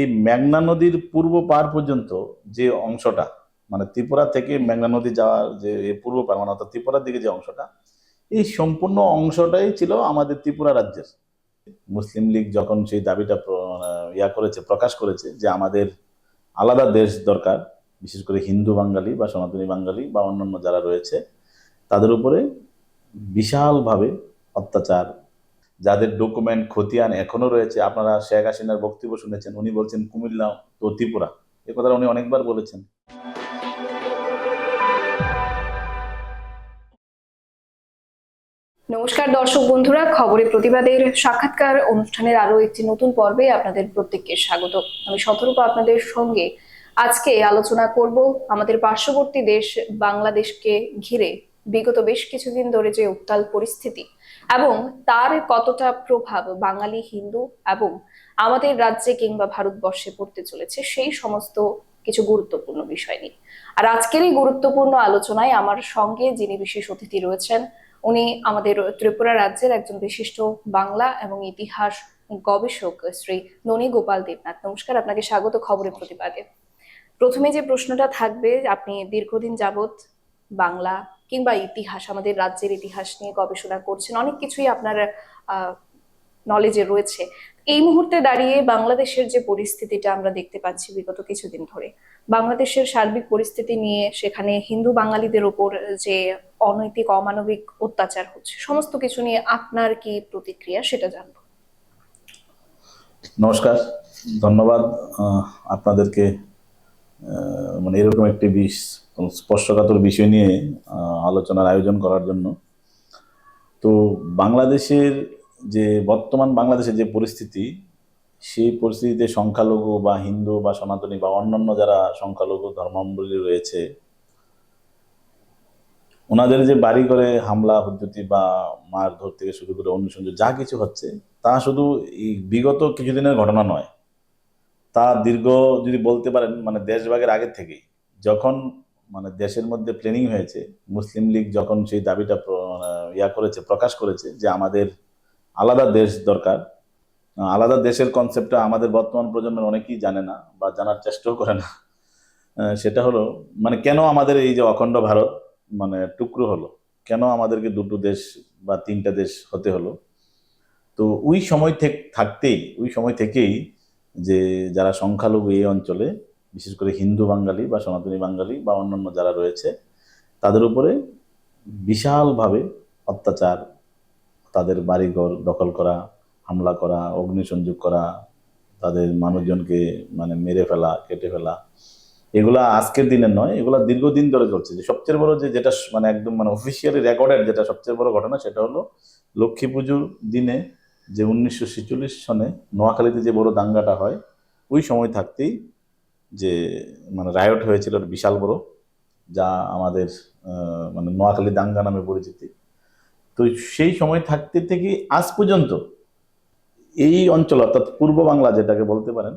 এই মেঘনা নদীর পূর্ব পার পর্যন্ত যে অংশটা মানে ত্রিপুরা থেকে মেঘনা নদী যাওয়ার যে পূর্ব পার মানে অর্থাৎ ত্রিপুরার দিকে যে অংশটা, এই সম্পূর্ণ অংশটাই ছিল আমাদের ত্রিপুরা রাজ্যের। মুসলিম লীগ যখন সেই দাবিটা মানে ইয়া করেছে, প্রকাশ করেছে যে আমাদের আলাদা দেশ দরকার, বিশেষ করে হিন্দু বাঙালি বা সনাতনী বাঙালি বা অন্যান্য যারা রয়েছে, তাদের উপরে বিশালভাবে অত্যাচার যাদের ডকুমেন্ট খতিয়ান এখনও রয়েছে, আপনারা শেখ হাসিনার বক্তব্য শুনেছেন, উনি বলছেন কুমিল্লা তো ত্রিপুরা। এ কথা উনি অনেকবার বলেছেন। নমস্কার দর্শক বন্ধুরা খবরে প্রতিবাদের সাক্ষাৎকার অনুষ্ঠানের আরও একটি নতুন পর্বে আপনাদের প্রত্যেককে স্বাগত। আমি সতর্ক আপনাদের সঙ্গে। আজকে আলোচনা করব আমাদের পার্শ্ববর্তী দেশ বাংলাদেশকে ঘিরে। বিগত বেশ কিছুদিন ধরে যে উত্তাল পরিস্থিতি এবং তার কতটা প্রভাব বাঙালি, হিন্দু এবং আমাদের রাজ্যে কিংবা ভারতবর্ষে পড়তে চলেছে, সেই সমস্ত কিছু গুরুত্বপূর্ণ বিষয় নিয়ে। আর আজকের এই গুরুত্বপূর্ণ আলোচনায় আমার সঙ্গে যিনি বিশেষ অতিথি রয়েছেন, উনি আমাদের ত্রিপুরা রাজ্যের একজন বিশিষ্ট বাংলা এবং ইতিহাস গবেষক শ্রী ননী গোপাল দেবনাথ। নমস্কার, আপনাকে স্বাগত খবরের প্রতিবাদে প্রথমে যে প্রশ্নটা থাকবে, আপনি দীর্ঘদিন যাবত বাংলা কিংবা ইতিহাস, আমাদের রাজ্যের ইতিহাস নিয়ে গবেষণা করছেন, অনেক কিছুই আপনার নলেজে রয়েছে। এই মুহূর্তে দাঁড়িয়ে বাংলাদেশের যে পরিস্থিতিটা আমরা দেখতে পাচ্ছি বিগত কিছুদিন ধরে, বাংলাদেশের সার্বিক পরিস্থিতি নিয়ে সেখানে হিন্দু বাঙালিদের ওপর যে অনৈতিক, অমানবিক অত্যাচার হচ্ছে, সমস্ত কিছু নিয়ে আপনার কি প্রতিক্রিয়া সেটা জানব। নমস্কার, ধন্যবাদ আপনাদেরকে মানে এরকম একটি বিষ স্পর্শকাতর বিষয় নিয়ে আলোচনার আয়োজন করার জন্য। তো বাংলাদেশের যে, বর্তমান বাংলাদেশের যে পরিস্থিতি, সেই পরিস্থিতিতে সংখ্যালঘু বা হিন্দু বা সনাতনী বা অন্যান্য যারা সংখ্যালঘু ধর্মাবলম্বী রয়েছে, ওনাদের যে বাড়ি করে হামলা হুদ্যতি বা মারধর থেকে শুরু করে অনুসন্ধান, যা কিছু হচ্ছে, তা শুধু এই বিগত কিছুদিনের ঘটনা নয়। তা দীর্ঘ যদি বলতে পারেন মানে দেশভাগের আগের থেকেই। যখন মানে দেশের মধ্যে প্ল্যানিং হয়েছে, মুসলিম লীগ যখন সেই দাবিটা মানে ইয়া করেছে, প্রকাশ করেছে যে আমাদের আলাদা দেশ দরকার আলাদা দেশের কনসেপ্টটা আমাদের বর্তমান প্রজন্মের অনেকেই জানে না বা জানার চেষ্টাও করে না। সেটা হলো মানে কেন আমাদের এই যে অখণ্ড ভারত মানে টুকরো হলো? কেন আমাদেরকে দুটো দেশ বা তিনটা দেশ হতে হলো? তো ওই সময় থেকে, থাকতেই, ওই সময় থেকেই যে যারা সংখ্যালঘু এই অঞ্চলে বিশেষ করে হিন্দু বাঙালি বা সনাতনী বাঙালি বা অন্যান্য যারা রয়েছে, তাদের উপরে বিশালভাবে অত্যাচার, তাদের বাড়িঘর দখল করা, হামলা করা, অগ্নিসংযোগ করা, তাদের মানুষজনকে মানে মেরে ফেলা, কেটে ফেলা, এগুলা আজকের দিনের নয়, এগুলা দীর্ঘদিন ধরে চলছে। যে সবচেয়ে বড় যে যেটা মানে একদম মানে অফিসিয়ালি রেকর্ডেড যেটা সবচেয়ে বড় ঘটনা, সেটা হলো লক্ষ্মী পুজোর দিনে যে উনিশশো ছেচল্লিশ সনে নোয়াখালীতে যে বড় দাঙ্গাটা হয়, ওই সময় থাকতেই যে মানে রায়ট হয়েছিল বিশাল বড়, যা আমাদের মানে নোয়াখালী দাঙ্গা নামে পরিচিতি। তো সেই সময় থাকতে থেকে আজ পর্যন্ত এই অঞ্চল, অর্থাৎ পূর্ব বাংলা যেটাকে বলতে পারেন,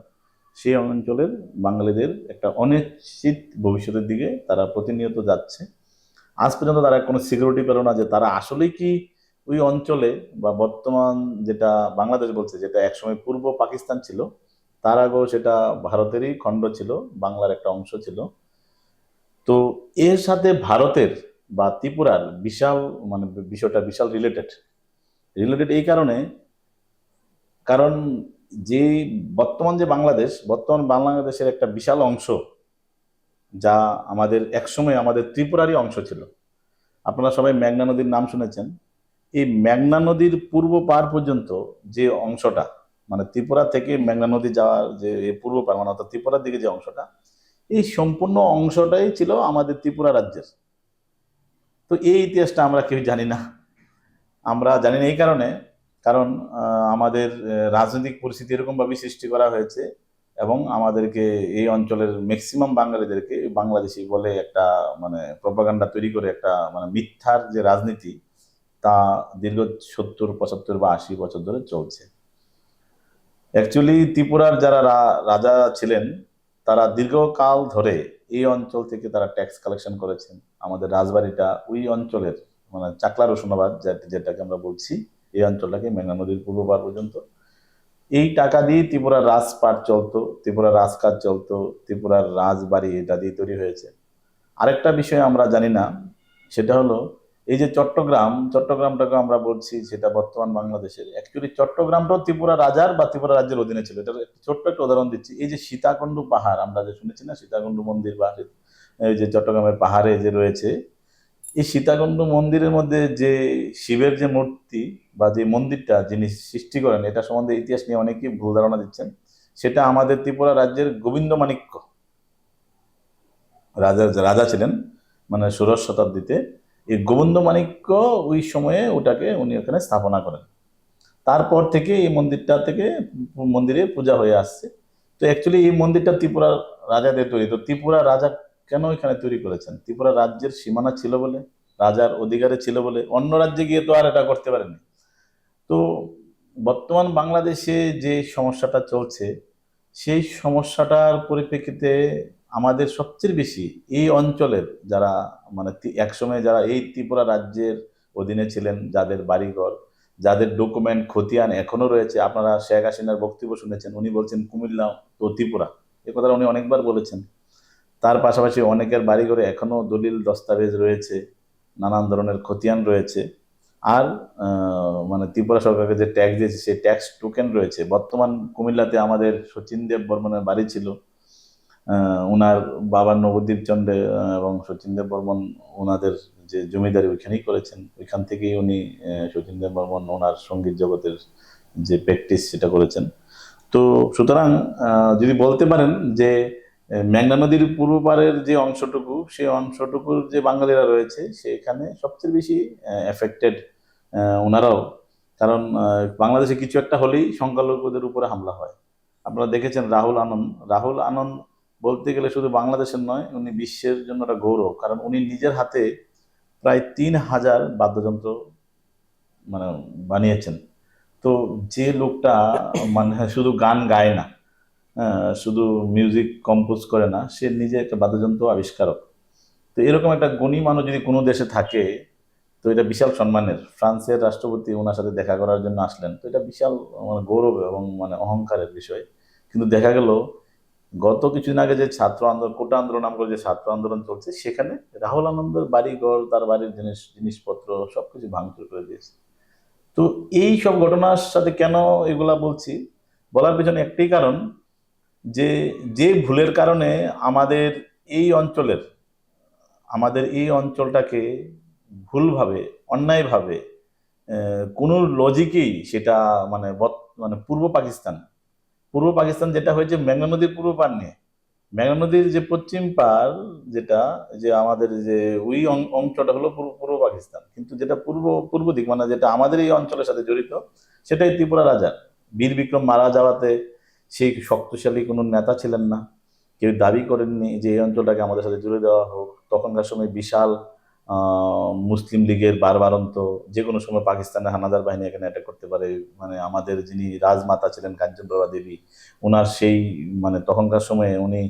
সেই অঞ্চলের বাঙালিদের একটা অনিশ্চিত ভবিষ্যতের দিকে তারা প্রতিনিয়ত যাচ্ছে। আজ পর্যন্ত তারা কোনো সিকিউরিটি পেল না যে তারা আসলেই কি ওই অঞ্চলে বা বর্তমান যেটা বাংলাদেশ বলছে, যেটা একসময় পূর্ব পাকিস্তান ছিল তার আগেও সেটা ভারতেরই খণ্ড ছিল, বাংলার একটা অংশ ছিল। তো এর সাথে ভারতের বা ত্রিপুরার বিশাল মানে বিষয়টা বিশাল রিলেটেড রিলেটেড এই কারণে, কারণ যে বর্তমান যে বাংলাদেশ, বর্তমান বাংলাদেশের একটা বিশাল অংশ যা আমাদের একসময় আমাদের ত্রিপুরারই অংশ ছিল। আপনারা সবাই মেঘনা নদীর নাম শুনেছেন। এই মেঘনা নদীর পূর্ব পার পর্যন্ত যে অংশটা মানে ত্রিপুরা থেকে মেঘনা নদী যাওয়ার যে পূর্ব পার মানে অর্থাৎ ত্রিপুরার দিকে যে অংশটা, এই সম্পূর্ণ অংশটাই ছিল আমাদের ত্রিপুরা রাজ্যের। তো এই ইতিহাসটা আমরা কেউ জানি না। আমরা জানি না এই কারণে, কারণ আমাদের রাজনৈতিক পরিস্থিতি এরকমভাবে সৃষ্টি করা হয়েছে এবং আমাদেরকে এই অঞ্চলের ম্যাক্সিমাম বাঙালিদেরকে বাংলাদেশি বলে একটা মানে প্রপাগান্ডা তৈরি করে একটা মানে মিথ্যার যে রাজনীতি, তা দীর্ঘ সত্তর, পঁচাত্তর বা আশি বছর ধরে চলছে। অ্যাকচুয়ালি ত্রিপুরার যারা রাজা ছিলেন, তারা দীর্ঘকাল ধরে এই অঞ্চল থেকে তারা ট্যাক্স কালেকশন করেছেন। আমাদের রাজবাড়িটা ওই অঞ্চলের মানে চাকলা রসুনাবাদ যেটাকে আমরা বলছি, এই অঞ্চলটাকে মেঘনা নদীর পূর্ব পার পর্যন্ত। এই টাকা দিয়ে ত্রিপুরার রাজপাট চলতো, ত্রিপুরার রাজকাজ চলতো, ত্রিপুরার রাজবাড়ি এটা দিয়ে তৈরি হয়েছে। আরেকটা বিষয় আমরা জানি না, সেটা হলো এই যে চট্টগ্রাম, চট্টগ্রামটাকে আমরা বলছি সেটা বর্তমান বাংলাদেশের। অ্যাকচুয়ালি চট্টগ্রামটাও ত্রিপুরা রাজার বা ত্রিপুরা রাজ্যের অধীনে ছিল। এটা একটা ছোট্ট একটা উদাহরণ দিচ্ছি। এই যে সীতাকুণ্ডু পাহাড়, আমরা যে শুনেছি না সীতাকুণ্ডু মন্দির বা এই যে চট্টগ্রামের পাহাড়ে যে রয়েছে, এই সীতাকুণ্ড মন্দিরের মধ্যে যে শিবের যে মূর্তি বা যে মন্দিরটা যিনি সৃষ্টি করেন, এটা সম্বন্ধে ইতিহাস নিয়ে অনেকেই ভুল ধারণা দিচ্ছেন। সেটা আমাদের ত্রিপুরা রাজ্যের গোবিন্দ মাণিক্য। রাজা রাজা ছিলেন মানে ষোড়শ শতাব্দীতে। এই গোবিন্দ মাণিক্য ওই সময়ে ওটাকে উনি ওখানে স্থাপনা করেন। তারপর থেকে এই মন্দিরটা থেকে মন্দিরে পূজা হয়ে আসছে। তো অ্যাকচুয়ালি এই মন্দিরটা ত্রিপুরা রাজাদের তৈরি। তো ত্রিপুরা রাজা কেন এখানে তৈরি করেছেন? ত্রিপুরা রাজ্যের সীমানা ছিল বলে, রাজার অধিকারে ছিল বলে, অন্য রাজ্যে গিয়ে তো আর এটা করতে পারেনি। তো বর্তমান বাংলাদেশে যে সমস্যাটা চলছে, সেই সমস্যাটার পরিপ্রেক্ষিতে আমাদের সবচেয়ে বেশি এই অঞ্চলের যারা মানে একসময় যারা এই ত্রিপুরা রাজ্যের অধীনে ছিলেন, যাদের বাড়িঘর, যাদের ডকুমেন্ট খতিয়ান এখনও রয়েছে, আপনারা শেখ হাসিনার বক্তব্য শুনেছেন, উনি বলছেন কুমিল্লা তো ত্রিপুরা। এ কথাটা উনি অনেকবার বলেছেন। তার পাশাপাশি অনেকের বাড়িঘরে এখনও দলিল দস্তাবেজ রয়েছে, নানান ধরনের খতিয়ান রয়েছে। আর মানে ত্রিপুরা সরকারকে যে ট্যাক্স দিয়েছে, সেই ট্যাক্স টোকেন রয়েছে। বর্তমান কুমিল্লাতে আমাদের সচিন দেব বর্মনের বাড়ি ছিল। ওনার বাবার নবদ্বীপ চন্দ্রে এবং সচিন দেব বর্মন ওনাদের যে জমিদারি ওইখানেই করেছেন। ওইখান থেকেই উনি দেব বর্মন ওনার সংগীত জগতের যে প্র্যাকটিস সেটা করেছেন। তো সুতরাং যদি বলতে পারেন যে মেঘনা নদীর পূর্ব পারের যে অংশটুকু, সেই অংশটুকুর যে বাঙালিরা রয়েছে, সেখানে সবচেয়ে বেশি এফেক্টেড ওনারাও কারণ বাংলাদেশে কিছু একটা হলেই সংখ্যালঘুদের উপরে হামলা হয়। আপনারা দেখেছেন রাহুল আনন্দ রাহুল আনন্দ বলতে গেলে শুধু বাংলাদেশের নয় উনি বিশ্বের জন্য একটা গৌরব। কারণ উনি নিজের হাতে প্রায় তিন হাজার বাদ্যযন্ত্র মানে বানিয়েছেন। তো যে লোকটা মানে শুধু গান গায় না আহ, শুধু মিউজিক কম্পোজ করে না সে নিজে একটা বাদ্যযন্ত্র আবিষ্কারক। তো এরকম একটা গুণী মানুষ যদি কোনো দেশে থাকে তো এটা বিশাল সম্মানের। ফ্রান্সের রাষ্ট্রপতি ওনার সাথে দেখা করার জন্য আসলেন। তো এটা বিশাল মানে গৌরব এবং মানে অহংকারের বিষয়। কিন্তু দেখা গেল গত কিছুদিন আগে যে ছাত্র আন্দোলন, কোটা আন্দোলন নাম করে যে ছাত্র আন্দোলন চলছে, সেখানে রাহুল আনন্দের বাড়ি ঘর তার বাড়ির জিনিস, জিনিসপত্র, সবকিছু ভাঙচুর করে দিয়েছে। তো এই সব ঘটনার সাথে কেন এগুলা বলছি? বলার পেছনে একটাই কারণ যে যে ভুলের কারণে আমাদের এই অঞ্চলের, আমাদের এই অঞ্চলটাকে ভুলভাবে, অন্যায়ভাবে কোনো লজিকেই সেটা মানে মানে পূর্ব পাকিস্তান পূর্ব পাকিস্তান যেটা হয়েছে মেঘনা নদীর পূর্ব পার নিয়ে। মেঘনা নদীর যে পশ্চিম পার যেটা, যে আমাদের যে ওই অংশটা হলো পূর্ব পাকিস্তান। কিন্তু যেটা পূর্ব পূর্ব দিক মানে যেটা আমাদের এই অঞ্চলের সাথে জড়িত, সেটাই ত্রিপুরা রাজা বীর বিক্রম মারা যাওয়াতে সেই শক্তিশালী কোনো নেতা ছিলেন না। কেউ দাবি করেননি যে এই অঞ্চলটাকে আমাদের সাথে জুড়ে দেওয়া হোক। তখনকার সময় বিশাল মুসলিম লীগের বারবারন্ত যে কোনো সময় পাকিস্তানের হানাদার বাহিনী এখানে অ্যাটাক করতে পারে। মানে আমাদের যিনি রাজমাতা ছিলেন কাঞ্চনপ্রভা দেবী ওনার সেই মানে তখনকার সময়ে উনি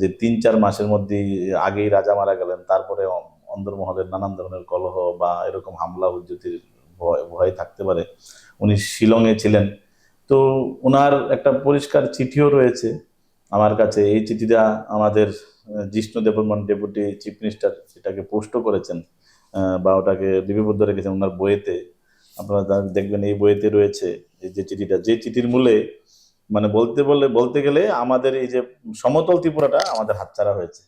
যে তিন চার মাসের মধ্যে আগেই রাজা মারা গেলেন, তারপরে অন্দরমহলের নানান ধরনের কলহ বা এরকম হামলা উজ্জতির ভয় ভয় থাকতে পারে। উনি শিলংয়ে ছিলেন। তো ওনার একটা পরিষ্কার চিঠিও রয়েছে আমার কাছে। এই চিঠিটা আমাদের Jishnu Debbarma deputy chief minister সেটাকে পোস্টও করেছেন বা ওটাকে লিপিবদ্ধ রেখেছেন ওনার বইয়েতে। আপনারা দেখবেন এই বইয়েতে রয়েছে যে চিঠিটা। যে চিঠির মূলে মানে বলতে বলে, বলতে গেলে আমাদের এই যে সমতল ত্রিপুরাটা আমাদের হাতছাড়া হয়েছে।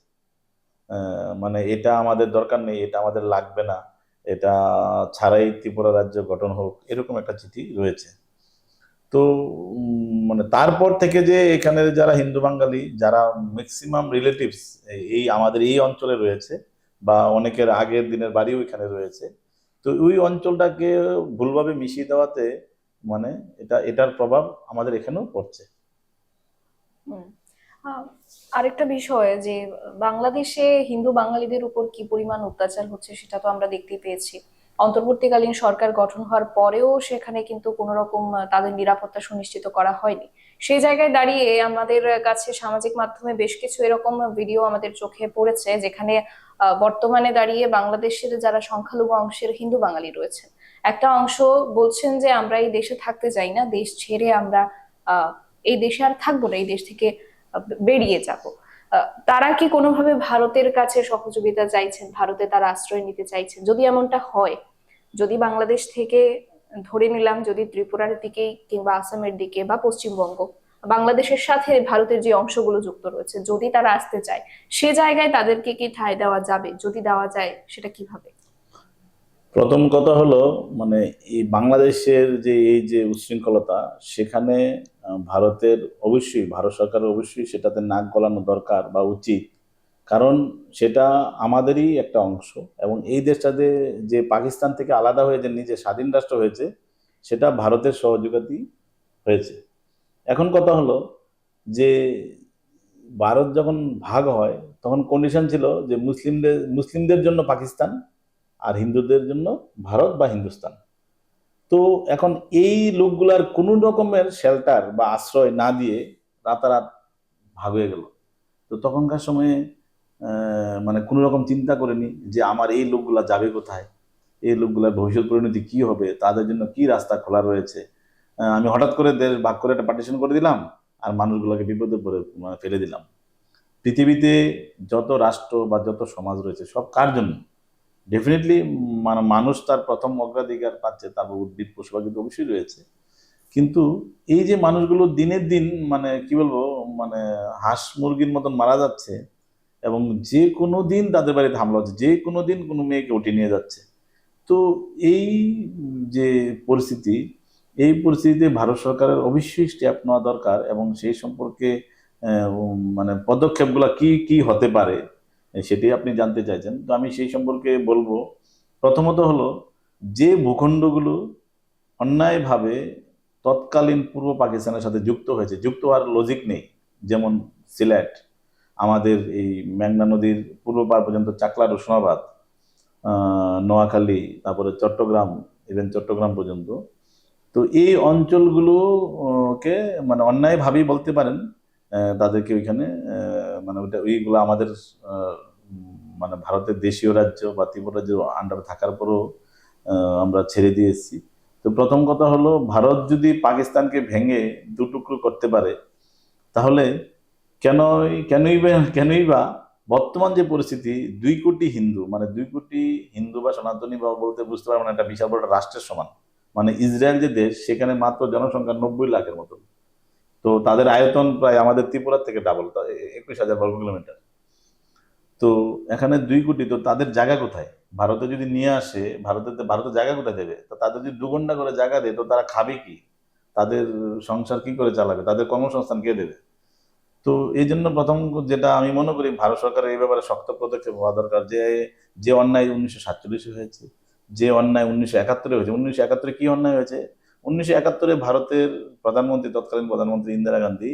মানে এটা আমাদের দরকার নেই, এটা আমাদের লাগবে না। এটা ছাড়াই ত্রিপুরা রাজ্য গঠন হোক, এরকম একটা চিঠি রয়েছে। তো মানে তারপর থেকে যে এখানে যারা হিন্দু বাঙালি, যারা ম্যাক্সিমাম রিলেটিভস এই আমাদের এই অঞ্চলে রয়েছে বা অনেকের আগের দিনের বাড়িও এখানে রয়েছে, তো ওই অঞ্চলটাকে ভুলভাবে মিশিয়ে দেওয়াতে মানে এটা, এটার প্রভাব আমাদের এখানেও পড়ছে। আরেকটা বিষয় যে বাংলাদেশে হিন্দু বাঙালিদের উপর কি পরিমাণ অত্যাচার হচ্ছে সেটা তো আমরা দেখতেই পেয়েছি অন্তর্বর্তীকালীন সরকার গঠন হওয়ার পরেও সেখানে কিন্তু কোনো রকম তাদের নিরাপত্তা সুনিশ্চিত করা হয়নি। সেই জায়গায় দাঁড়িয়ে আমাদের কাছে সামাজিক মাধ্যমে বেশ কিছু এরকম ভিডিও আমাদের চোখে পড়েছে, যেখানে বর্তমানে দাঁড়িয়ে বাংলাদেশের যারা সংখ্যালঘু অংশের হিন্দু বাঙালি রয়েছেন। একটা অংশ বলছেন যে, আমরা এই দেশে থাকতে চাই না, দেশ ছেড়ে আমরা এই দেশে আর থাকব না, এই দেশ থেকে বেরিয়ে যাব। তারা কি কোনোভাবে ভারতের কাছে সহযোগিতা চাইছেন? ভারতে তারা আশ্রয় নিতে চাইছেন? যদি এমনটা হয়, যদি বাংলাদেশ থেকে ধরে নিলাম, যদি ত্রিপুরার দিকে কিংবা আসামের দিকে বা পশ্চিমবঙ্গ, বাংলাদেশের সাথে ভারতের যে অংশগুলো যুক্ত রয়েছে, যদি তারা আসতে চায়, সে জায়গায় তাদেরকে কি ঠাঁই দেওয়া যাবে? যদি দেওয়া যায়, সেটা কীভাবে? প্রথম কথা হলো মানে এই বাংলাদেশের যে, এই যে উচ্ছৃঙ্খলতা, সেখানে ভারতের অবশ্যই, ভারত সরকারের অবশ্যই সেটাতে নাক গলানো দরকার বা উচিত। কারণ সেটা আমাদেরই একটা অংশ এবং এই দেশটাতে যে পাকিস্তান থেকে আলাদা হয়ে যে নিজে স্বাধীন রাষ্ট্র হয়েছে, সেটা ভারতের সহযোগিতাই হয়েছে। এখন কথা হলো যে, ভারত যখন ভাগ হয়, তখন কন্ডিশন ছিল যে মুসলিমদের মুসলিমদের জন্য পাকিস্তান আর হিন্দুদের জন্য ভারত বা হিন্দুস্তান। তো এখন এই লোকগুলার কোনো রকমের শেল্টার বা আশ্রয় না দিয়ে রাতারাত ভাগ হয়ে গেল। তো তখনকার সময়ে মানে কোনো রকম চিন্তা করেনি যে আমার এই লোকগুলা যাবে কোথায়? এই লোকগুলার ভবিষ্যৎ পরিণতি কি হবে? তাদের জন্য কি রাস্তা খোলা রয়েছে? আমি হঠাৎ করে দেশ ভাগ করে একটা পার্টিশন করে দিলাম আর মানুষগুলোকে বিপদে পড়ে মানে ফেলে দিলাম। পৃথিবীতে যত রাষ্ট্র বা যত সমাজ রয়েছে সব কার জন্য? ডেফিনেটলি মানে মানুষ তার প্রথম অগ্রাধিকার পাচ্ছে, তার উদ্ভিদ পশু পাখি তো অবশ্যই রয়েছে। কিন্তু এই যে মানুষগুলো দিনের দিন মানে কি বলব মানে হাঁস মুরগির মতন মারা যাচ্ছে এবং যে কোনো দিন তাদের বাড়িতে হামলা হচ্ছে, যে কোনো দিন কোনো মেয়েকে উঠে নিয়ে যাচ্ছে। তো এই যে পরিস্থিতি, এই পরিস্থিতিতে ভারত সরকারের অবশ্যই স্টেপ নেওয়া দরকার এবং সেই সম্পর্কে মানে পদক্ষেপগুলো কি কি হতে পারে সেটি আপনি জানতে চাইছেন। তো আমি সেই সম্পর্কে বলব, প্রথমত হলো, যে ভূখণ্ডগুলো অন্যায়ভাবে তৎকালীন পূর্ব পাকিস্তানের সাথে যুক্ত হয়েছে, যুক্ত হওয়ার লজিক নেই, যেমন সিলেট, আমাদের এই মেঘনা নদীর পূর্ব পার পর্যন্ত চাকলা রোশনাবাদ নোয়াখালী, তারপরে চট্টগ্রাম ইভেন চট্টগ্রাম পর্যন্ত। তো এই অঞ্চলগুলোকে মানে অন্যায়ভাবেই বলতে পারেন তাদেরকে ওইখানে মানে ওইটা, ওইগুলো আমাদের মানে ভারতের দেশীয় রাজ্য বা ত্রিপুরা রাজ্যের আন্ডারে থাকার পরও আমরা ছেড়ে দিয়ে এসেছি। তো প্রথম কথা হলো, ভারত যদি পাকিস্তানকে ভেঙে দুটুকরো করতে পারে, তাহলে কেনই কেনই বা কেনই বা বর্তমান যে পরিস্থিতি, দুই কোটি হিন্দু মানে দুই কোটি হিন্দু বা সনাতনী বা বলতে বুঝতে পারবেন একটা বিশাল বড় রাষ্ট্রের সমান। মানে ইসরায়েল যে দেশ, সেখানে মাত্র জনসংখ্যা নব্বই লাখের মতো তো তাদের আয়তন প্রায় আমাদের ত্রিপুরার থেকে ডাবল একুশ হাজার বর্গ কিলোমিটার। তো এখানে দুই কোটি, তো তাদের জায়গা কোথায়? ভারতে যদি নিয়ে আসে ভারতের ভারতের জায়গা কোথায় দেবে? তো তাদের যদি দু ঘণ্টা করে জায়গা দেয়, তো তারা খাবে কি? তাদের সংসার কি করে চালাবে? তাদের কর্মসংস্থান কে দেবে? তো এই জন্য প্রথম যেটা আমি মনে করি, ভারত সরকারের এই ব্যাপারে শক্ত পদক্ষেপ হওয়া দরকার। যে যে অন্যায় উনিশশো সাতচল্লিশে হয়েছে, যে অন্যায় উনিশশো একাত্তরে হয়েছে, উনিশশো একাত্তরে কি অন্যায় হয়েছে? উনিশশো একাত্তরে ভারতের প্রধানমন্ত্রী, তৎকালীন প্রধানমন্ত্রী ইন্দিরা গান্ধী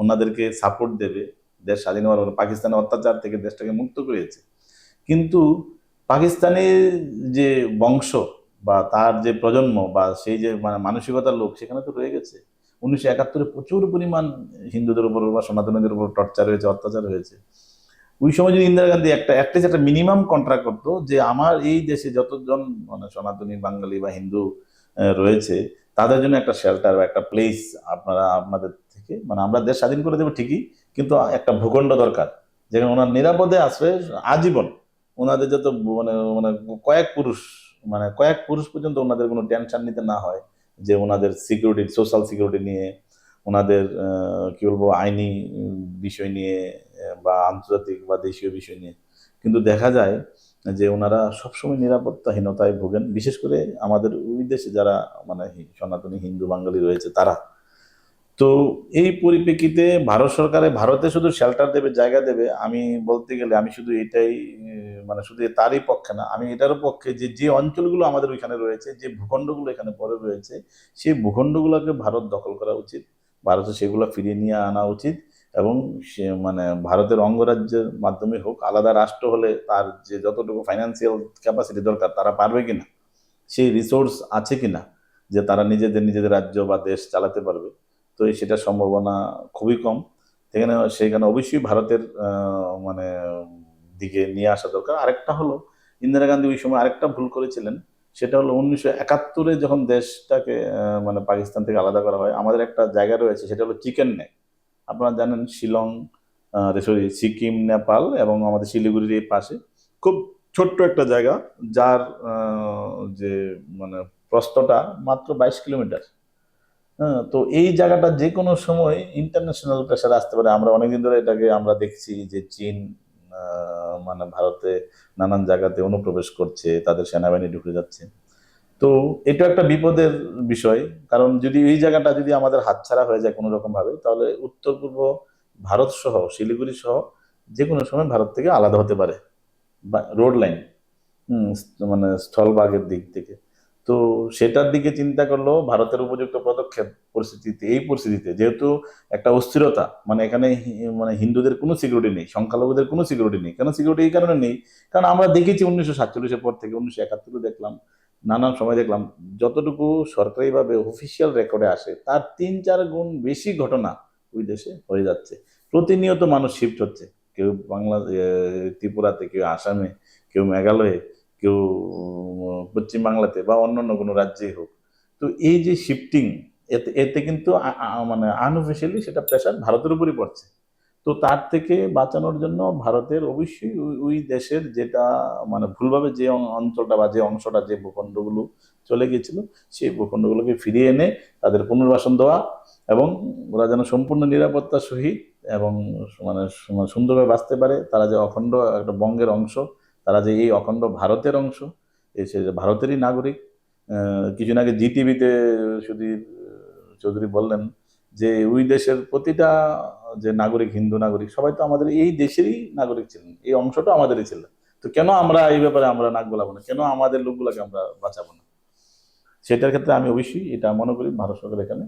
ওনাদেরকে সাপোর্ট দেবে দেশ স্বাধীন হওয়ার পর পাকিস্তানের অত্যাচার থেকে দেশটাকে মুক্ত করেছে। কিন্তু পাকিস্তানের যে বংশ বা তার যে প্রজন্ম বা সেই যে মানে মানসিকতার লোক সেখানে তো রয়ে গেছে। উনিশশো একাত্তরে প্রচুর পরিমাণ হিন্দুদের উপর বা সনাতনীদের উপর টর্চার হয়েছে, অত্যাচার হয়েছে। ওই সময় যদি ইন্দিরা গান্ধী একটা একটা একটা মিনিমাম কন্ট্রাক্ট করতো যে আমার এই দেশে যতজন মানে সনাতনী, বাঙালি বা হিন্দু রয়েছে, তাদের জন্য একটা শেল্টার বা একটা প্লেস আপনারা আপনাদের থেকে মানে আমরা দেশ স্বাধীন করে দেবো ঠিকই, কিন্তু একটা ভূখণ্ড দরকার। যেখানে ওনার নিরাপদে আশ্রয় আজীবন। ওনাদের যত মানে মানে কয়েক পুরুষ মানে কয়েক পুরুষ পর্যন্ত ওনাদের কোনো টেনশন নিতে না হয় যে ওনাদের সিকিউরিটি সোশ্যাল সিকিউরিটি নিয়ে, ওনাদের কি বলব, আইনি বিষয় নিয়ে, বা আন্তর্জাতিক বা দেশীয় বিষয় নিয়ে। কিন্তু দেখা যায় যে ওনারা সবসময় নিরাপত্তাহীনতায় ভোগেন। বিশেষ করে আমাদের ওই দেশে যারা মানে সনাতনী হিন্দু বাঙালি রয়েছে তারা। তো এই পরিপ্রেক্ষিতে ভারত সরকারে, ভারতে শুধু শেল্টার দেবে, জায়গা দেবে, আমি বলতে গেলে আমি শুধু এটাই মানে শুধু তারই পক্ষে না, আমি এটারও পক্ষে যে যে অঞ্চলগুলো আমাদের ওইখানে রয়েছে, যে ভূখণ্ডগুলো এখানে পরে রয়েছে, সেই ভূখণ্ডগুলোকে ভারত দখল করা উচিত। ভারতে সেগুলো ফিরিয়ে নিয়ে আনা উচিত। এবং সে মানে ভারতের অঙ্গরাজ্যের মাধ্যমে হোক, আলাদা রাষ্ট্র হলে তার যে যতটুকু ফাইন্যান্সিয়াল ক্যাপাসিটি দরকার, তারা পারবে কিনা? সেই রিসোর্স আছে কিনা? যে তারা নিজেদের নিজেদের রাজ্য বা দেশ চালাতে পারবে। তো সেটার সম্ভাবনা খুবই কম। সেখানে সেখানে অবশ্যই ভারতের মানে দিকে নিয়ে আসা দরকার। আরেকটা হলো, ইন্দিরা গান্ধী ওই সময় আরেকটা ভুল করেছিলেন। সেটা হলো উনিশশো একাত্তরে যখন দেশটাকে মানে পাকিস্তান থেকে আলাদা করা হয়, আমাদের একটা জায়গা রয়েছে, সেটা হলো চিকেন নেক আপনারা জানেন শিলং সরি, সিকিম, নেপাল এবং আমাদের শিলিগুড়ির এই পাশে খুব ছোট্ট একটা জায়গা যার যে মানে প্রস্তটা মাত্র বাইশ কিলোমিটার। হ্যাঁ তো এই জায়গাটা যে কোনো সময় ইন্টারন্যাশনাল প্রেশার আসতে পারে। আমরা অনেকদিন ধরে এটাকে আমরা দেখছি যে চীন মানে ভারতে নানান জায়গাতে অনুপ্রবেশ করছে, তাদের সেনাবাহিনী ঢুকে যাচ্ছে। তো এটা একটা বিপদের বিষয়। কারণ যদি এই জায়গাটা যদি আমাদের হাতছাড়া হয়ে যায় কোনো রকম ভাবে তাহলে উত্তর, পূর্ব ভারত সহ, শিলিগুড়ি সহ যে কোনো সময় ভারত থেকে আলাদা হতে পারে। রোড লাইন মানে স্থলভাগের দিক থেকে। তো সেটার দিকে চিন্তা করল ভারতের উপযুক্ত পদক্ষেপ পরিস্থিতিতে, এই পরিস্থিতিতে যেহেতু একটা অস্থিরতা মানে এখানে মানে হিন্দুদের কোনো সিকিউরিটি নেই, সংখ্যালঘুদের কোনো সিকিউরিটি নেই। কেন সিকিউরিটি এই কারণে নেই? কারণ আমরা দেখেছি উনিশশো সাতচল্লিশের পর থেকে, উনিশশো একাত্তরে দেখলাম নানান সময় দেখলাম যতটুকু সরকারিভাবে অফিসিয়াল রেকর্ডে আসে তার তিন চার গুণ বেশি ঘটনা ওই দেশে হয়ে যাচ্ছে। প্রতিনিয়ত মানুষ শিফট হচ্ছে। কেউ বাংলা ত্রিপুরাতে কেউ আসামে কেউ মেঘালয়ে কেউ উম, পশ্চিম বাংলাতে বা অন্যান্য কোনো রাজ্যেই হোক। তো এই যে শিফটিং এতে এতে কিন্তু মানে আনঅফিসিয়ালি সেটা প্রেশার ভারতের উপরই পড়ছে। তো তার থেকে বাঁচানোর জন্য ভারতের অবশ্যই ওই- দেশের যেটা মানে ভুলভাবে যে অঞ্চলটা বা যে অংশটা, যে ভূখণ্ডগুলো চলে গিয়েছিল, সেই ভূখণ্ডগুলোকে ফিরিয়ে এনে তাদের পুনর্বাসন দেওয়া এবং ওরা যেন সম্পূর্ণ নিরাপত্তা সহিত এবং মানে সুন্দরভাবে বাঁচতে পারে। তারা যে অখণ্ড একটা বঙ্গের অংশ, তারা যে এই অখণ্ড ভারতের অংশ, এই সে ভারতেরই নাগরিক কিছুদিন আগে জি টিভিতে সুধীর চৌধুরী বললেন যে ওই দেশের প্রতিটা যে নাগরিক, হিন্দু নাগরিক, সবাই তো আমাদের, এই দেশেরই নাগরিক ছিলেন। এই অংশটা আমাদেরই ছিল। তো কেন আমরা এই ব্যাপারে আমরা নাক গলাবো না? কেন আমাদের লোকগুলোকে আমরা বাঁচাবো না? সেটার ক্ষেত্রে আমি অবশ্যই এটা মনে করি, ভারত সরকার এখানে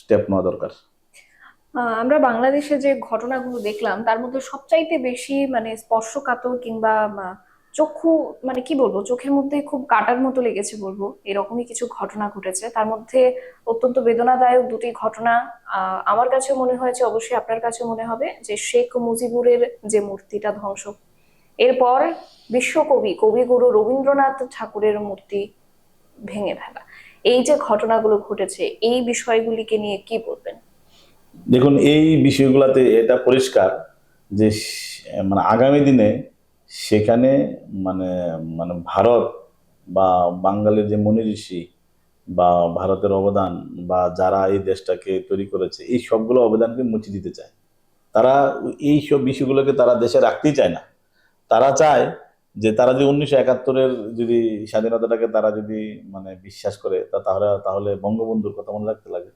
স্টেপ নেওয়া দরকার। আমরা বাংলাদেশে যে ঘটনাগুলো দেখলাম, তার মধ্যে সবচাইতে বেশি মানে স্পর্শকাতর কিংবা চক্ষু মানে কি বলব, চোখের মধ্যে খুব কাটার মতো লেগেছে বলব, এরকমই কিছু ঘটনা ঘটেছে। তার মধ্যে অত্যন্ত বেদনাদায়ক দুটি ঘটনা আমার কাছে মনে হয়েছে, অবশ্যই আপনার কাছে মনে হবে, যে শেখ মুজিবুরের যে মূর্তিটা ধ্বংস। এরপর বিশ্বকবি, কবিগুরু রবীন্দ্রনাথ ঠাকুরের মূর্তি ভেঙে ফেলা। এই যে ঘটনাগুলো ঘটেছে, এই বিষয়গুলিকে নিয়ে কি বলবেন? দেখুন, এই বিষয়গুলোতে এটা পরিষ্কার যে মানে আগামী দিনে সেখানে মানে মানে ভারত বা বাঙালির যে মনি ঋষি বা ভারতের অবদান বা যারা এই দেশটাকে তৈরি করেছে, এই সবগুলো অবদানকে মুছে দিতে চায়। তারা এই সব বিষয়গুলোকে তারা দেশে রাখতেই চায় না। তারা চায় যে তারা যে উনিশশো একাত্তরের যদি স্বাধীনতাটাকে তারা যদি মানে বিশ্বাস করে, তা তাহলে তাহলে বঙ্গবন্ধুর কথা মনে রাখতে লাগে।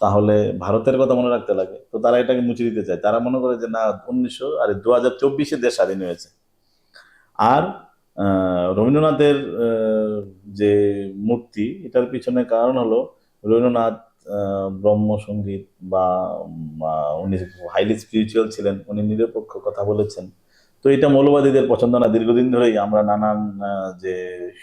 তাহলে ভারতের কথা মনে রাখতে লাগে। তো তারা এটাকে মুছে দিতে চায়। তারা মনে করে যে না, উনিশশো, আর দু হাজার চব্বিশে দেশ স্বাধীন হয়েছে। আর রবীন্দ্রনাথের যে মূর্তি, এটার পিছনে কারণ হলো রবীন্দ্রনাথ ব্রহ্মসঙ্গীত বা উনি হাইলি স্পিরিচুয়াল ছিলেন, উনি নিরপেক্ষ কথা বলেছেন। তো এটা মৌলবাদীদের পছন্দ না। দীর্ঘদিন ধরেই আমরা নানান যে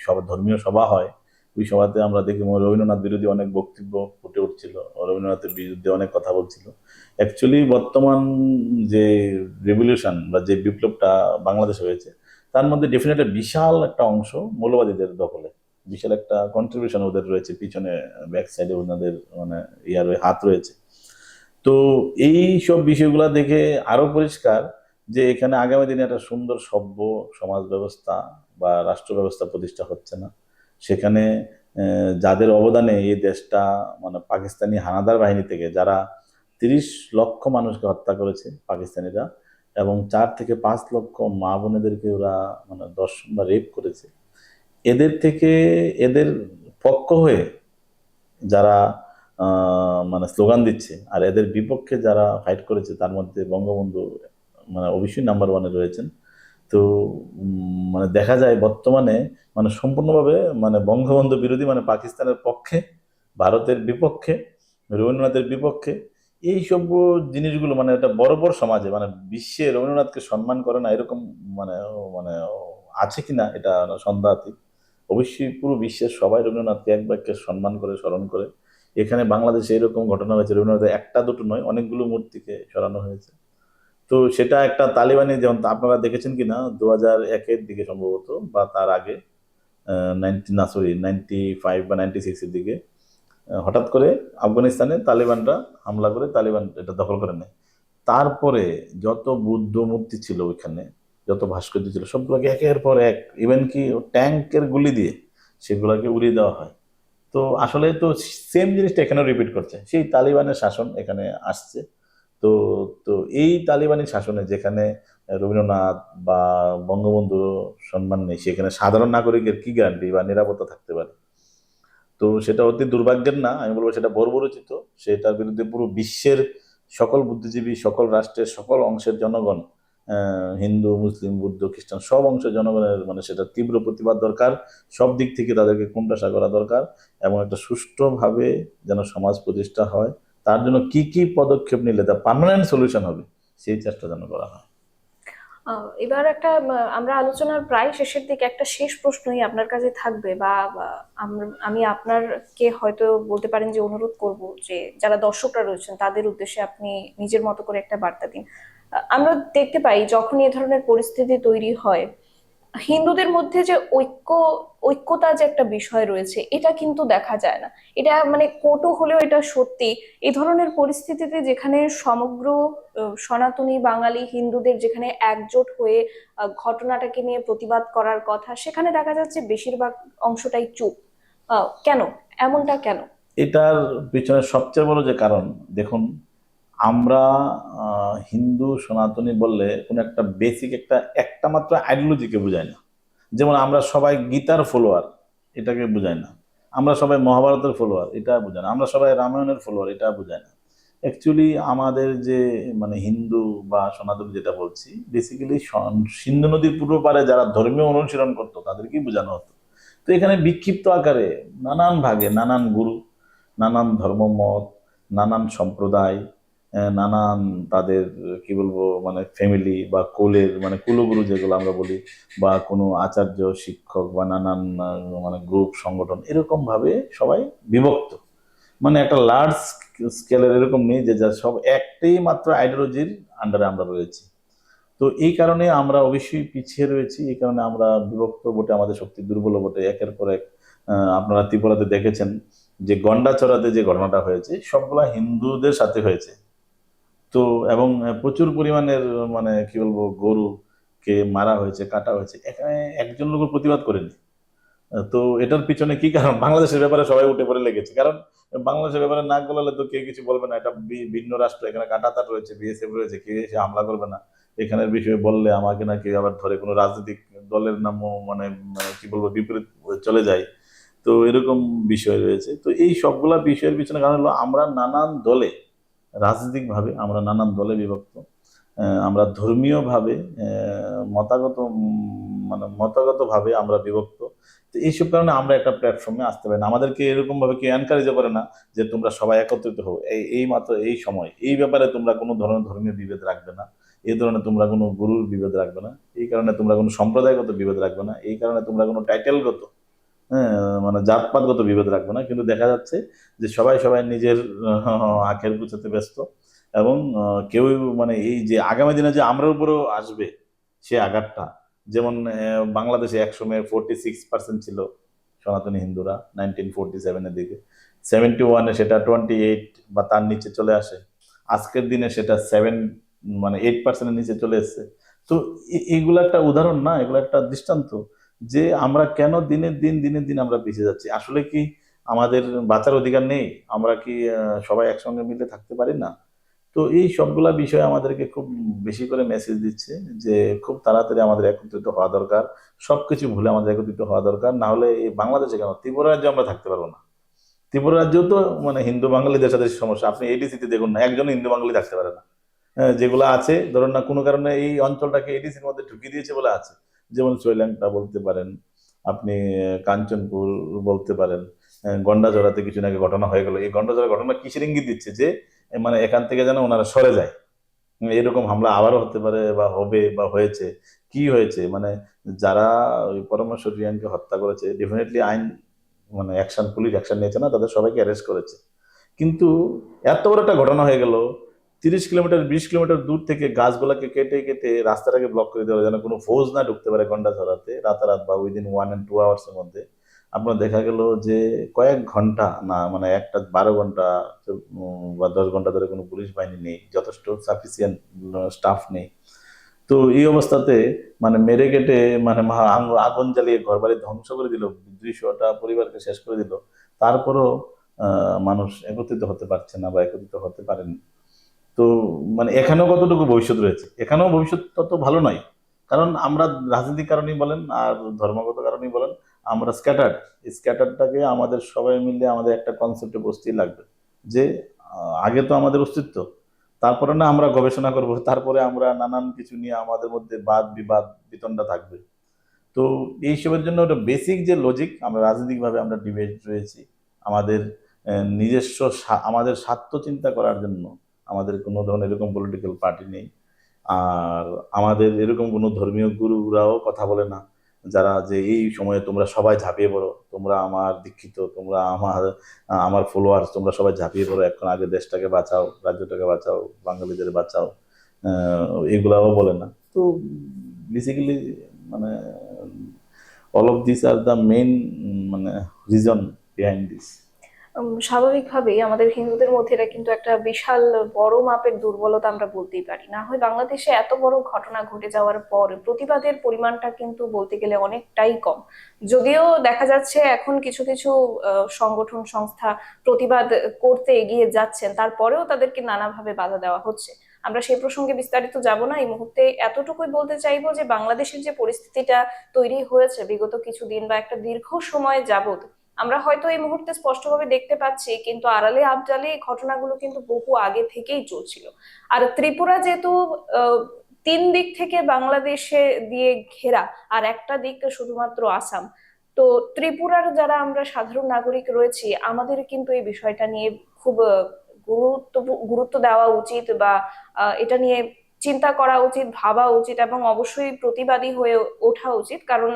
সব ধর্মীয় সভা হয়, ওই সভাতে আমরা দেখি রবীন্দ্রনাথ বিরোধী অনেক বক্তব্য ফুটে উঠছিল, রবীন্দ্রনাথের বিরুদ্ধে অনেক কথা বলছিল। অ্যাকচুয়ালি বর্তমান যে রেভলিউশন বা যে বিপ্লবটা বাংলাদেশে হয়েছে তার মধ্যে ডেফিনেট বিশাল একটা অংশ মৌলবাদীদের দখলে। বিশাল একটা কন্ট্রিবিউশন ওদের রয়েছে, পিছনে ব্যাক সাইডে ওনাদের মানে ইয়ার হাত রয়েছে। তো এই সব বিষয়গুলো দেখে আরও পরিষ্কার যে এখানে আগামী দিনে একটা সুন্দর সভ্য সমাজ ব্যবস্থা বা রাষ্ট্র ব্যবস্থা প্রতিষ্ঠা হচ্ছে না। সেখানে যাদের অবদানে এই দেশটা মানে পাকিস্তানি হানাদার বাহিনী থেকে যারা তিরিশ লক্ষ মানুষকে হত্যা করেছে, পাকিস্তানিরা এবং চার থেকে পাঁচ লক্ষ মা বোনেদেরকে ওরা মানে দর্শন বা রেপ করেছে। এদের থেকে, এদের পক্ষ হয়ে যারা মানে স্লোগান দিচ্ছে আর এদের বিপক্ষে যারা ফাইট করেছে তার মধ্যে বঙ্গবন্ধু মানে অবশ্যই নাম্বার ওয়ানে রয়েছেন। তো মানে দেখা যায় বর্তমানে মানে সম্পূর্ণভাবে মানে বঙ্গবন্ধু বিরোধী মানে পাকিস্তানের পক্ষে, ভারতের বিপক্ষে, রবীন্দ্রনাথের বিপক্ষে এই সব জিনিসগুলো মানে একটা বড় বড় সমাজে মানে বিশ্বে রবীন্দ্রনাথকে সম্মান করে না, এরকম মানে মানে আছে কিনা এটা সন্দেহাতীত অবশ্যই পুরো বিশ্বের সবাই রবীন্দ্রনাথকে এক বাক্যে সম্মান করে, স্মরণ করে। এখানে বাংলাদেশে এরকম ঘটনা হয়েছে, রবীন্দ্রনাথের একটা দুটো নয়, অনেকগুলো মূর্তিকে সরানো হয়েছে। তো সেটা একটা তালিবানি, যেমন আপনারা দেখেছেন কিনা দু হাজার একের দিকে সম্ভবত, বা তার আগে নাইনটি, না সরি নাইনটি ফাইভ বা নাইনটি সিক্সের দিকে। হঠাৎ করে আফগানিস্তানে তালিবানরা হামলা করে তালিবান এটা দখল করে নেয়। তারপরে যত বুদ্ধ মূর্তি ছিল ওইখানে, যত ভাস্কর্য ছিল, সবগুলোকে একের পর এক ইভেন কি ট্যাঙ্কের গুলি দিয়ে সেগুলোকে উড়িয়ে দেওয়া হয়। তো আসলে তো সেম জিনিসটা এখানেও রিপিট করছে। সেই তালিবানের শাসন এখানে আসছে। তো তো এই তালিবানি শাসনে যেখানে রবীন্দ্রনাথ বা বঙ্গবন্ধু সম্মান নেই, সেখানে সাধারণ নাগরিকের কি গ্যারান্টি বা নিরাপত্তা থাকতে পারে? তো সেটা অতি দুর্ভাগ্যের না, আমি বলব সেটা বর্বরচিত। সেটার বিরুদ্ধে পুরো বিশ্বের সকল বুদ্ধিজীবী, সকল রাষ্ট্রের সকল অংশের জনগণ হিন্দু, মুসলিম, বুদ্ধ, খ্রিস্টান, সব অংশের জনগণের মানে সেটা তীব্র প্রতিবাদ দরকার। সব দিক থেকে তাদেরকে কোণঠাসা করা দরকার এবং একটা সুষ্ঠুভাবে যেন সমাজ প্রতিষ্ঠা হয়। তার জন্য কি কি পদক্ষেপ নিলে তা পার্মানেন্ট সলিউশন হবে, সেই চেষ্টা যেন করা হয়। এবার একটা আমরা আলোচনার প্রায় শেষের দিকে একটা শেষ প্রশ্নই আপনার কাছে থাকবে বা আমি আপনারকে হয়তো বলতে পারেন যে অনুরোধ করব যে যারা দর্শকরা রয়েছেন, তাদের উদ্দেশ্যে আপনি নিজের মতো করে একটা বার্তা দিন। আমরা দেখতে পাই যখন এ ধরনের পরিস্থিতি তৈরি হয় হিন্দুদের মধ্যে যে ঐক্য, ঐক্যতা যে একটা বিষয় রয়েছে, এটা কিন্তু দেখা যায় না। এটা মানে কটু হলেও এটা সত্যি। এই ধরনের পরিস্থিতিতে যেখানে সমগ্র সনাতনী বাঙালি হিন্দুদের যেখানে একজোট হয়ে ঘটনাটাকে নিয়ে প্রতিবাদ করার কথা, সেখানে দেখা যাচ্ছে বেশিরভাগ অংশটাই চুপ। কেন? এমনটা কেন? এটার পিছনে সবচেয়ে বড় যে কারণ, দেখুন আমরা হিন্দু সনাতনী বললে কোনো একটা বেসিক একটা একটা মাত্র আইডিওলজিকে বোঝায় না। যেমন আমরা সবাই গীতার ফলোয়ার এটাকে বোঝায় না। আমরা সবাই মহাভারতের ফলোয়ার এটা বোঝায় না। আমরা সবাই রামায়ণের ফলোয়ার এটা বোঝায় না। অ্যাকচুয়ালি আমাদের যে মানে হিন্দু বা সনাতনী যেটা বলছি বেসিক্যালি সিন্ধু নদীর পূর্ব পারে যারা ধর্মীয় অনুশীলন করতো, তাদেরকেই বোঝানো হতো। তো এখানে বিক্ষিপ্ত আকারে নানান ভাগে, নানান গুরু, নানান ধর্মমত, নানান সম্প্রদায় নানান তাদের, কি বলব মানে ফ্যামিলি বা কোলের মানে কুলগুরু যেগুলো আমরা বলি, বা কোনো আচার্য, শিক্ষক বা নানান মানে গ্রুপ সংগঠন এরকম ভাবে সবাই বিভক্ত। মানে একটা লার্জ স্কেলের এরকম নেই যে যা সব একটাই মাত্র আইডিওলজির আন্ডারে আমরা রয়েছি। তো এই কারণে আমরা অবশ্যই পিছিয়ে রয়েছি, এই কারণে আমরা বিভক্ত বটে, আমাদের শক্তি দুর্বল বটে। একের পর এক আপনারা ত্রিপুরাতে দেখেছেন যে গন্ডাচড়াতে যে ঘটনাটা হয়েছে, সবগুলা হিন্দুদের সাথে হয়েছে। তো এবং প্রচুর পরিমাণের মানে কি বলব, গরুকে মারা হয়েছে, কাটা হয়েছে। এখানে একজন লোক প্রতিবাদ করেনি। তো এটার পিছনে কি কারণ? বাংলাদেশের ব্যাপারে সবাই উঠে পড়ে লেগেছে। কারণ, বাংলাদেশের ব্যাপারে না গলালে তো কেউ কিছু বলবে না। এটা ভিন্ন রাষ্ট্র। এখানে কাটাতার রয়েছে, বিএসএফ রয়েছে, কেউ এসে হামলা করবে না। এখানের বিষয়ে বললে আমাকে না কেউ আবার ধরে কোনো রাজনৈতিক দলের নামও মানে মানে কি বলব, বিপরীত চলে যায়। তো এরকম বিষয় রয়েছে। তো এই সবগুলা বিষয়ের পিছনে কারণ হলো আমরা নানান দলে রাজনৈতিকভাবে আমরা নানান দলে বিভক্ত আমরা ধর্মীয়ভাবে মতাগত মানে মতাগতভাবে আমরা বিভক্ত। তো এইসব কারণে আমরা একটা প্ল্যাটফর্মে আসতে পারি না। আমাদেরকে এরকম ভাবে কেউ এনকারেজ করে না যে তোমরা সবাই একত্রিত হও। এই এই মাত্র এই সময়। এই ব্যাপারে তোমরা কোনো ধরনের ধর্মীয় বিভেদ রাখবে না। এই ধরনের তোমরা কোনো গুরুর বিভেদ রাখবে না। এই কারণে তোমরা কোনো সম্প্রদায়গত বিভেদ রাখবে না। এই কারণে তোমরা কোনো টাইটেলগত মানে জাতপাতগত বিভেদ রাখব না, কিন্তু দেখা যাচ্ছে যে সবাই সবাই নিজের আখের গুছাতে ব্যস্ত এবং কেউ মানে এই যে আগামী দিনে যে আমরার উপরেও আসবে সে আঘাতটা, যেমন বাংলাদেশে একসময় ফোরটি সিক্স পার্সেন্ট ছিল সনাতনী হিন্দুরা নাইনটিন ফোরটি সেভেনের দিকে। সেভেন্টি ওয়ানে সেটা টোয়েন্টি এইট বা তার নিচে চলে আসে। আজকের দিনে সেটা সেভেন মানে এইট পার্সেন্টের নিচে চলে এসছে। তো এইগুলো একটা উদাহরণ না? এগুলো একটা দৃষ্টান্ত। যে আমরা কেন দিনের দিন দিনের দিন আমরা পিছিয়ে যাচ্ছি? আসলে কি আমাদের বাঁচার অধিকার নেই? আমরা কি সবাই একসঙ্গে মিলে থাকতে পারি না? তো এই সবগুলা বিষয় আমাদেরকে খুব বেশি করে মেসেজ দিচ্ছে যে খুব তাড়াতাড়ি আমাদের একত্রিত হওয়া দরকার। সবকিছু ভুলে আমাদের একত্রিত হওয়া দরকার। না হলে এই বাংলাদেশে কেন? ত্রিপুরা রাজ্যে আমরা থাকতে পারব না। ত্রিপুরা রাজ্যেও তো মানে হিন্দু বাঙালিদের সাথে সমস্যা। আপনি এডিসিতে দেখুন না একজন হিন্দু বাঙালি থাকতে পারে না। হ্যাঁ, যেগুলো আছে ধরুন না কোনো কারণে এই অঞ্চলটাকে এডিসির মধ্যে ঢুকিয়ে দিয়েছে বলে আছে। যেমন চৈলাংটা বলতে পারেন, আপনি কাঞ্চনপুর বলতে পারেন গন্ডাজড়াতে কিছু আগে ঘটনা হয়ে গেল। এই গন্ডাজড়া ঘটনা কিসের ইঙ্গিত দিচ্ছে যে মানে এখান থেকে যেন ওনারা সরে যায়? এরকম হামলা আবারও হতে পারে বা হবে বা হয়েছে। কি হয়েছে? মানে যারা ওই পরমেশ্বর রিয়ানকে হত্যা করেছে ডেফিনেটলি আইন মানে অ্যাকশন পুলিশ অ্যাকশন নিয়েছে না, তাদের সবাইকে অ্যারেস্ট করেছে। কিন্তু এত বড় একটা ঘটনা হয়ে গেল তিরিশ কিলোমিটার, বিশ কিলোমিটার দূর থেকে গাছগুলাকে কেটে কেটে রাস্তাটাকে ব্লক করে দেওয়া যেন কোনো ফৌজ না ঢুকতে পারে গন্ডা ধরাতে রাতারাত বা উইদিন ওয়ান অ্যান্ড টু আওয়ার্সের মধ্যে। আপনার দেখা গেল যে কয়েক ঘণ্টা, না মানে একটা বারো ঘণ্টা বা দশ ঘণ্টা ধরে কোনো পুলিশ বাহিনী নেই, যথেষ্ট সাফিসিয়েন্ট স্টাফ নেই। তো এই অবস্থাতে মানে মেরে কেটে মানে আগুন জ্বালিয়ে ঘর বাড়ি ধ্বংস করে দিল, দুইশোটা পরিবারকে শেষ করে দিল। তারপরও মানুষ একত্রিত হতে পারছে না বা একত্রিত হতে পারেনি। তো মানে এখানেও কতটুকু ভবিষ্যৎ রয়েছে? এখানেও ভবিষ্যৎ তত ভালো নয়। কারণ আমরা রাজনৈতিক কারণেই বলেন আর ধর্মগত কারণেই বলেন, আমরা স্ক্যাটার্ড এই স্ক্যাটারটাকে আমাদের সবাই মিলে আমাদের একটা কনসেপ্টে বসতেই লাগবে। যে আগে তো আমাদের অস্তিত্ব। তারপরে না আমরা গবেষণা করব, তারপরে আমরা নানান কিছু নিয়ে আমাদের মধ্যে বাদ বিবাদ বিতণ্ডা থাকবে। তো এইসবের জন্য ওটা বেসিক যে লজিক আমরা রাজনৈতিকভাবে আমরা ডিবেট রয়েছি আমাদের নিজস্ব আমাদের স্বার্থ চিন্তা করার জন্য আমাদের কোনো ধরনের এরকম পলিটিক্যাল পার্টি নেই। আর আমাদের এরকম কোনো ধর্মীয় গুরুরাও কথা বলে না। যারা যে এই সময়ে তোমরা সবাই ঝাঁপিয়ে পড়ো, তোমরা আমার দীক্ষিত, তোমরা আমার আমার ফলোয়ার্স তোমরা সবাই ঝাঁপিয়ে পড়ো, এখন আগে দেশটাকে বাঁচাও, রাজ্যটাকে বাঁচাও, বাঙালিদের বাঁচাও এগুলাও বলে না। তো বেসিক্যালি মানে all of this are the main মানে রিজন বিহাইন্ড দিস স্বাভাবিকভাবেই আমাদের হিন্দুদের মধ্যে এটা কিন্তু একটা বিশাল বড় মাপের দুর্বলতা আমরা বলতেই পারি। না হয় বাংলাদেশে এত বড় ঘটনা ঘটে যাওয়ার পর প্রতিবাদের পরিমাণটা কিন্তু বলতে গেলে অনেকটাই কম। যদিও দেখা যাচ্ছে এখন কিছু কিছু সংগঠন, সংস্থা প্রতিবাদ করতে এগিয়ে যাচ্ছেন, তারপরেও তাদেরকে নানাভাবে বাধা দেওয়া হচ্ছে। আমরা সেই প্রসঙ্গে বিস্তারিত যাব না, এই মুহূর্তে এতটুকুই বলতে চাইব যে বাংলাদেশের যে পরিস্থিতিটা তৈরি হয়েছে বিগত কিছুদিন বা একটা দীর্ঘ সময় যাবত আমরা হয়তো এই মুহূর্তে স্পষ্টভাবে দেখতে পাচ্ছি, কিন্তু আড়ালে আবডালে এই ঘটনাগুলো কিন্তু বহু আগে থেকেই চলছিল। আর ত্রিপুরা যেহেতু তিন দিক থেকে বাংলাদেশে দিয়ে ঘেরা, আর একটা দিক শুধুমাত্র আসাম, তো ত্রিপুরার যারা আমরা সাধারণ নাগরিক রয়েছি, আমাদের কিন্তু এই বিষয়টা নিয়ে খুব গুরুত্ব গুরুত্ব দেওয়া উচিত বা এটা নিয়ে চিন্তা করা উচিত, ভাবা উচিত এবং অবশ্যই প্রতিবাদী হয়ে ওঠা উচিত। কারণ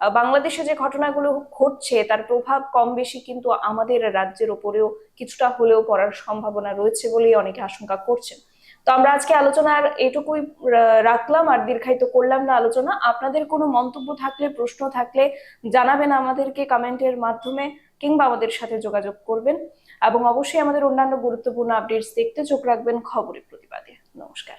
বাংলাদেশে যে ঘটনাগুলো ঘটছে, তার প্রভাব কম বেশি কিন্তু আমাদের রাজ্যের ওপরেও কিছুটা হলেও পড়ার সম্ভাবনা রয়েছে বলেই অনেকে আশঙ্কা করছেন। তো আমরা আজকে আলোচনার এটুকুই রাখলাম আর দীর্ঘায়িত করলাম না আলোচনা। আপনাদের কোনো মন্তব্য থাকলে, প্রশ্ন থাকলে জানাবেন আমাদেরকে কমেন্টের মাধ্যমে কিংবা আমাদের সাথে যোগাযোগ করবেন। এবং অবশ্যই আমাদের অন্যান্য গুরুত্বপূর্ণ আপডেটস দেখতে চোখ রাখবেন খবরের প্রতিবাদে। নমস্কার।